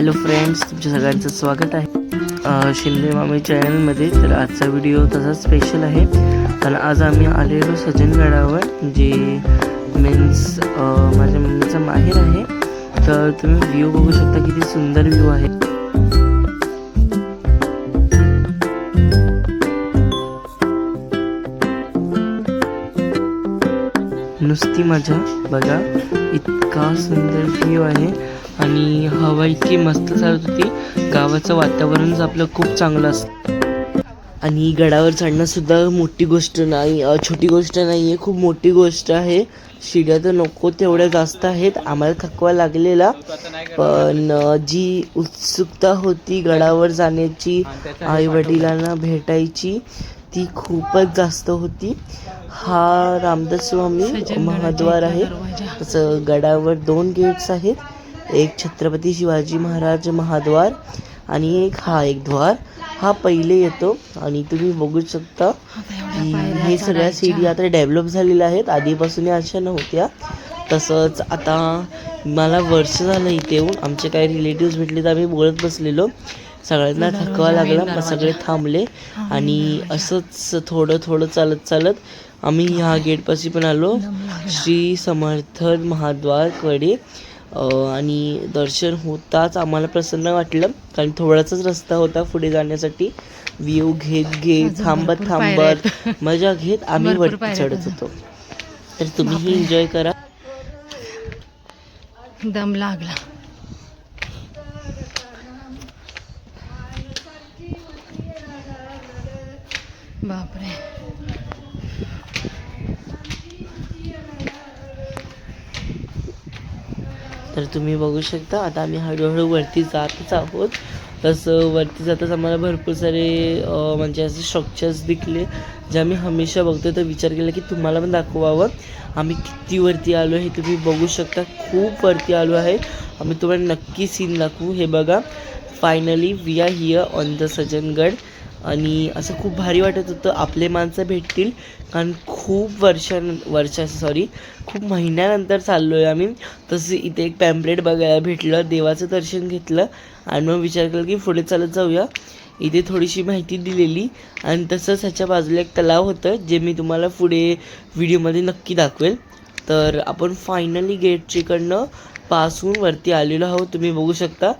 Hello friends तुमच्या सगळ्यांचं स्वागत आहे. शिंदे मामी चॅनलमध्ये तर आजचा व्हिडिओ तसा स्पेशल आहे. कारण आज आम्ही आलेलो सज्जनगडावर जे मीन्स माझ्या मम्मीचं माहेर आहे. तर तुम्ही व्ह्यू बघू शकता किती सुंदर व्ह्यू आहे. नुसती मजा बघा इतका सुंदर व्ह्यू आहे. आणि हवा इतकी मस्त चालत होती. गावाचं वातावरणच आपलं खूप चांगलं असतं. आणि गडावर चढणं सुद्धा मोठी गोष्ट नाही छोटी गोष्ट नाही आहे खूप मोठी गोष्ट आहे. शिड्या तर नको तेवढ्या जास्त आहेत. आम्हाला थकवा लागलेला. पण जी उत्सुकता होती गडावर जाण्याची आई वडिलांना भेटायची ती खूपच जास्त होती. हा रामदास स्वामी महाद्वार आहे. तसं गडावर दोन गेट्स आहेत. एक छत्रपती शिवाजी महाराज महाद्वार आणि एक हा एक द्वार. हा पहिले येतो आणि तुम्ही बघू शकता की हे सगळ्या सीडी आता डेव्हलप झालेल्या आहेत. आधीपासून या अशा नव्हत्या. तसंच आता मला वर्ष झालं इथे येऊन. आमचे काही रिलेटिव्स भेटले तर आम्ही बोलत बसलेलो. सगळ्यांना थकवा लागला. मग सगळे थांबले. आणि असंच थोडं थोडं चालत चालत आम्ही ह्या गेटपाशी पण आलो. श्री समर्थ महाद्वारकडे. आणि दर्शन होताच आम्हाला प्रसन्न वाटलं. कारण थोडासाच रस्ता होता पुढे जाण्यासाठी. व्ह्यू घेत घेत थांबत थांबत. मजा घेत आम्ही वरती चढत होतो. तर तुम्हीही एन्जॉय करा. दम लागला. तर तुम्ही बघू शकता आता आम्ही हळूहळू वरती जातच आहोत. तसं वरती जाताच आम्हाला भरपूर सारे म्हणजे असे स्ट्रक्चर्स दिसले जे आम्ही हमेशा बघतो तर विचार केला की तुम्हाला पण दाखवावं. आम्ही किती वरती आलो हे तुम्ही बघू शकता. खूप वरती आलो आहे. आम्ही तुम्हाला नक्की सीन दाखवू. हे बघा finally we are here on the Sajjangad आणि असं खूप भारी वाटत होतं आपले माणसं भेटतील. कारण खूप वर्षान वर्षा सॉरी खूप महिन्यानंतर चाललो आहे आम्ही. तसे इथे एक पॅम्पलेट बघायला भेटलं देवाचं दर्शन घेतलं आणि मग विचार केला की पुढे चालत जाऊया. इथे थोडीशी माहिती दिलेली आणि तसंच ह्याच्या बाजूला एक तलाव होतं जे मी तुम्हाला पुढे व्हिडिओमध्ये नक्की दाखवेल. तर आपण फायनली गेटच्याकडनं पासून वरती आलेलो आहोत तुम्ही बघू शकता.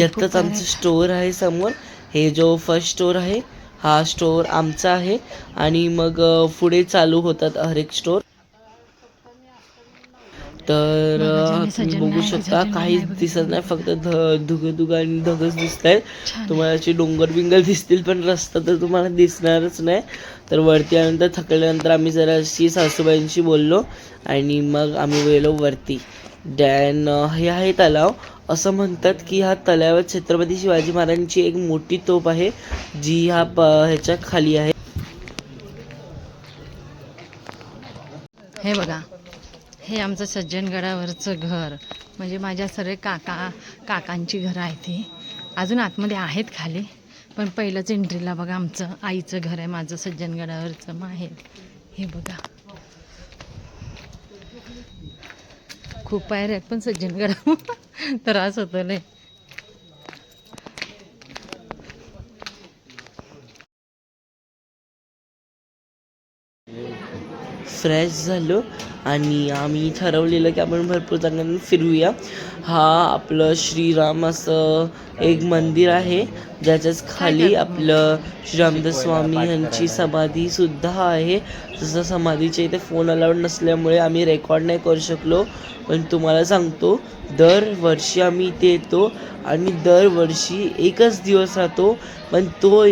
यातच आमचं स्टोअर आहे समोर. हे जो फर्स्ट स्टोअर आहे हा स्टोअर आमचा आहे. आणि मग पुढे चालू होतात हर एक स्टोअर तर तुम्ही बघू शकता काहीच दिसत नाही फक्त धुग धुग आणि धगच दिसत आहेत तुम्हाला असे डोंगर बिंगर दिसतील पण रस्ता तर तुम्हाला दिसणारच नाही. तर वरती आल्यानंतर थकल्यानंतर आम्ही जराशी सासूबाईंशी बोललो आणि मग आम्ही गेलो वरती. डॅन uh, हे आहे तलाव. असं म्हणतात की ह्या तलावात छत्रपती शिवाजी महाराजांची एक मोठी तोप आहे जी ह्या प ह्याच्या खाली आहे. हे बघा हे आमचं सज्जनगडावरचं घर. म्हणजे माझ्या सर्व काका काकांची घरं आहेत ती अजून आतमध्ये आहेत खाली पण पहिलंच एंट्रीला बघा आमचं आईचं घर आहे माझं सज्जनगडावरचं माहेर. हे बघा. खूप पायऱ्या आहेत पण सज्जनगडा त्रास होतो लय. फ्रेश झालो आणि आम्ही ठरवलेलं की आपण भरपूर जागांना फिरूया. हा आपलं श्रीराम असं एक मंदिर आहे. ज्याच्याच खाली आपलं श्रीरामदास स्वामी यांची समाधी सुद्धा आहे. जसं समाधीच्या इथे फोन अलाउड नसल्यामुळे आम्ही रेकॉर्ड नाही करू शकलो. पण तुम्हाला सांगतो दरवर्षी आम्ही इथे येतो आणि दरवर्षी एकच दिवस राहतो. पण तो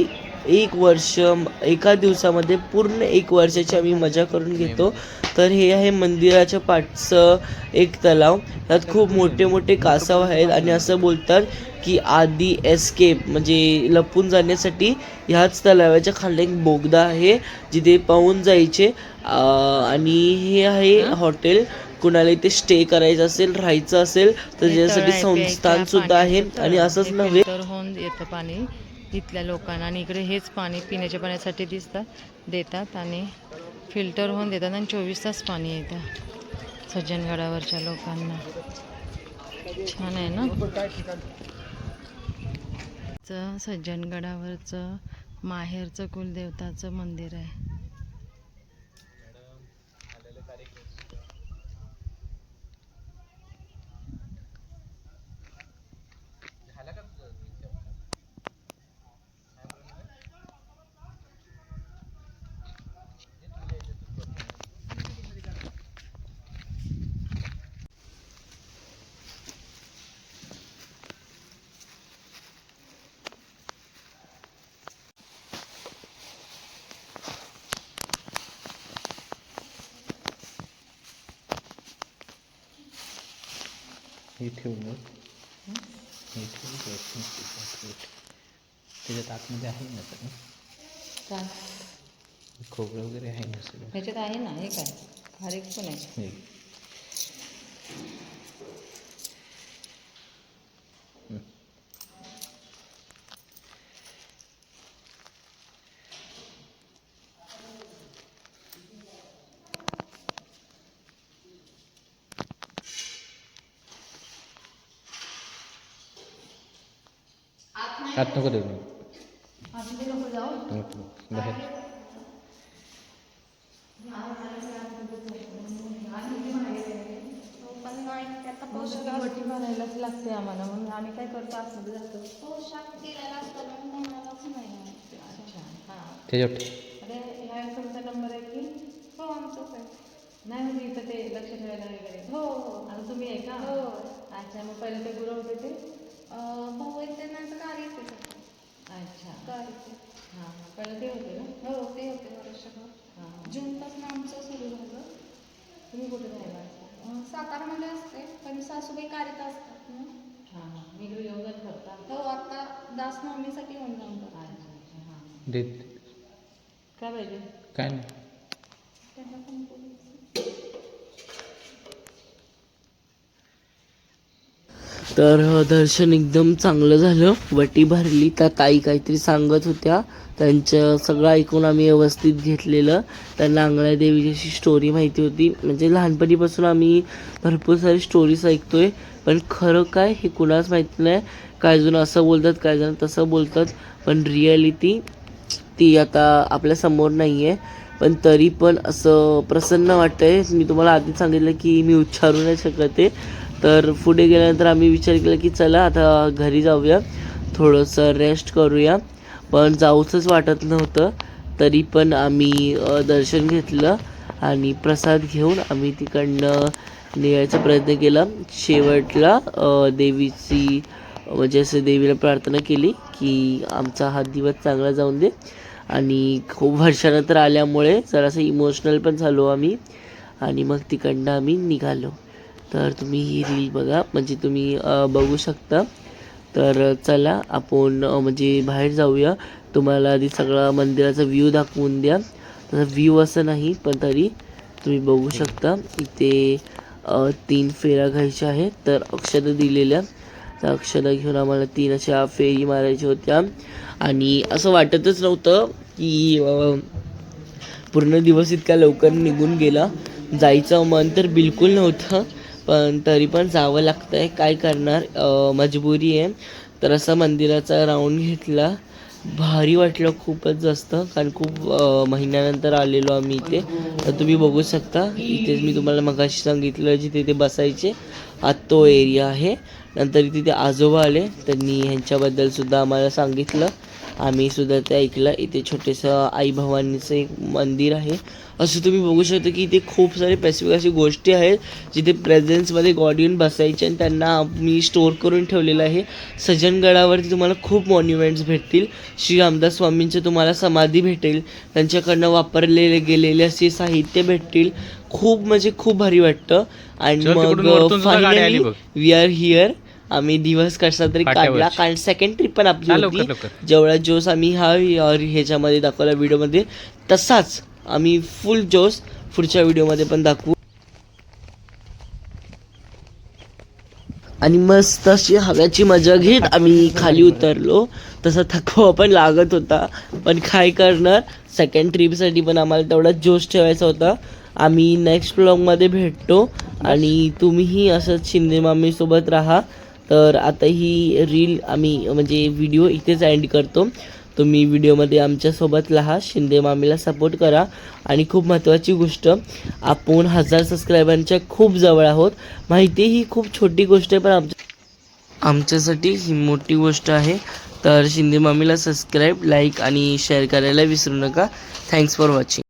एक वर्ष एका दिवसामध्ये पूर्ण एक वर्षाची आम्ही मजा करून घेतो. तर हे आहे मंदिराच्या पाठचं एक तलाव. त्यात खूप मोठे मोठे कासव आहेत आणि असं बोलतात की आधी एस्केप म्हणजे लपून जाण्यासाठी ह्याच तलावाच्या खाली एक बोगदा आहे जिथे पाहून जायचे. अं, आणि हे आहे हॉटेल. कुणाला इथे स्टे करायचं असेल राहायचं असेल तर त्याच्यासाठी संस्थान सुद्धा आहे आणि असंच नव्हे. होऊन येतं पाणी. इथल्या लोकांना आणि इकडे हेच पाणी पिण्याच्या पाण्यासाठी दिसतात देतात आणि फिल्टर होऊन देतात आणि चोवीस तास पाणी येतं सज्जनगडावरच्या लोकांना. छान आहे ना? सज्जनगडावरचं माहेरचं कुलदेवताचं मंदिर आहे. त्याच्यात आतमध्ये आहे ना सगळं खोबरं वगैरे आहे ना सगळं ह्याच्यात आहे ना हे काय हर एक पण आहे आत नको देऊ बाहेर. भरायलाच लागते आम्हाला म्हणून आम्ही काय करतो आतमध्ये जातो हां. त्याच्यावर. अरे ह्या तुमचा नंबर आहे की हो आमचंच आहे नाही म्हणजे इथं ते लक्ष ठेवायला वगैरे हो. हो. आता तुम्ही आहे का हो. अच्छा मग पहिले ते गुरु होते ते भाऊ नाही तर कार्य येते अच्छा. कार्य. हां पहिले ते होते ना? हो ते होते वर्षभर. हां. जूनपासून आमचं सुरू झालं. तुम्ही कुठे राहिला सातारमध्ये असते पण सासूबाई कार्यत असतात ना हां हां. मी येऊन जात करता. हो आता दास नवमीसाठी होऊन जाऊन करतात. अच्छा अच्छा. हां. देत. काय पाहिजे? काय नाही. त्यांना पण तर दर्शन एकदम चांगलं झालं. वटी भरली. त्या ताई काहीतरी सांगत होत्या. त्यांचं सगळं ऐकून आम्ही व्यवस्थित घेतलेलं. त्यांना अंगळ्या देवीची अशी स्टोरी माहिती होती. म्हणजे लहानपणीपासून आम्ही भरपूर सारी स्टोरीज ऐकतोय. पण खरं काय हे कुणाच माहिती नाही. काय जण असं बोलतात काय जण तसं बोलतात. पण रिॲलिटी ती आता आपल्यासमोर नाही आहे पण तरी पण असं प्रसन्न वाटतंय. मी तुम्हाला आधीच सांगितलं की मी उच्चारू नाही शकत आहे. तर पुढे गेल्यानंतर आम्ही विचार केला की चला आता घरी जाऊया थोडंसं रेस्ट करूया. पण जाऊचंच वाटत नव्हतं तरी पण आम्ही दर्शन घेतलं आणि प्रसाद घेऊन आम्ही तिकडनं निघायचा प्रयत्न केला. शेवटला देवीची म्हणजे असं देवीला प्रार्थना केली की आमचा हा दिवस चांगला जाऊन दे. आणि खूप वर्षानंतर आल्यामुळे जरासं इमोशनल पण झालो आम्ही आणि मग तिकडनं आम्ही निघालो. तर तुम्ही ही रील बघा. म्हणजे तुम्ही बघू शकता. तर चला आपण म्हणजे बाहेर जाऊया. तुम्हाला आधी सगळा मंदिराचा व्ह्यू दाखवून द्या. तसं व्ह्यू असं नाही पण तरी तुम्ही बघू शकता. इथे तीन फेऱ्या घ्यायच्या आहेत. तर अक्षरं दिलेल्या. त्या अक्षरं घेऊन आम्हाला तीन अशा फेरी मारायच्या होत्या. आणि असं वाटतच नव्हतं की पूर्ण दिवस इतक्या लवकर निघून गेला. जायचं मन तर बिलकुल नव्हतं. पण तरी पण जावं लागतं आहे काय करणार? मजबुरी आहे. तर असं मंदिराचा राऊंड घेतला. भारी वाटलं. खूपच जास्त. कारण खूप महिन्यानंतर आलेलो आम्ही इथे. तर तुम्ही बघू शकता. इथेच मी तुम्हाला मगाशी सांगितलं जिथे ते बसायचे. हा तो एरिया आहे. नंतर तिथे आजोबा आले. त्यांनी ह्यांच्याबद्दलसुद्धा आम्हाला सांगितलं. आम्ही सुद्धा ते ऐकलं. इथे छोटेसं आई भवानीचं एक मंदिर आहे. असं तुम्ही बघू शकता की इथे खूप सारे स्पेसिफिक अशी गोष्टी आहेत जिथे प्रेझेन्समध्ये गॉड येऊन बसायचे आणि त्यांना मी स्टोअर करून ठेवलेलं आहे. सज्जनगडावरती तुम्हाला खूप मॉन्युमेंट्स भेटतील. श्री रामदास स्वामींचं तुम्हाला समाधी भेटेल. त्यांच्याकडनं वापरलेले गेलेले असे साहित्य भेटतील. खूप म्हणजे खूप भारी वाटतं. आणि मग फायनली. वी आर हिअर आम्ही दिवस कसा तरी. काढला. कारण सेकंड ट्रिप पण आपली होती. जेवढा जोश आम्ही हा ह्याच्यामध्ये दाखवला व्हिडिओमध्ये तसाच आम्ही फुल जोश पुढच्या व्हिडिओमध्ये पण दाखवू. आणि मस्त अशी हव्याची मजा घेत आम्ही खाली उतरलो. तसा थकवा पण लागत होता. पण काय करणार? सेकंड ट्रिपसाठी पण आम्हाला तेवढा जोश ठेवायचा होता. आम्ही नेक्स्ट ब्लॉगमध्ये भेटतो. आणि तुम्हीही असंच शिंदे मामीसोबत राहा. तर आता ही रील आम्ही म्हणजे व्हिडिओ इथेच एंड करतो. तुम्ही व्हिडिओमध्ये आमच्यासोबत लहा शिंदे मामीला सपोर्ट करा. आणि खूप महत्त्वाची गोष्ट आपण हजार सबस्क्रायबरच्या खूप जवळ आहोत. माहिती ही खूप छोटी गोष्ट आहे पण आमच्या आमच्यासाठी ही मोठी गोष्ट आहे. तर शिंदे मामीला सबस्क्राईब लाईक आणि शेअर करायला विसरू नका. Thanks for watching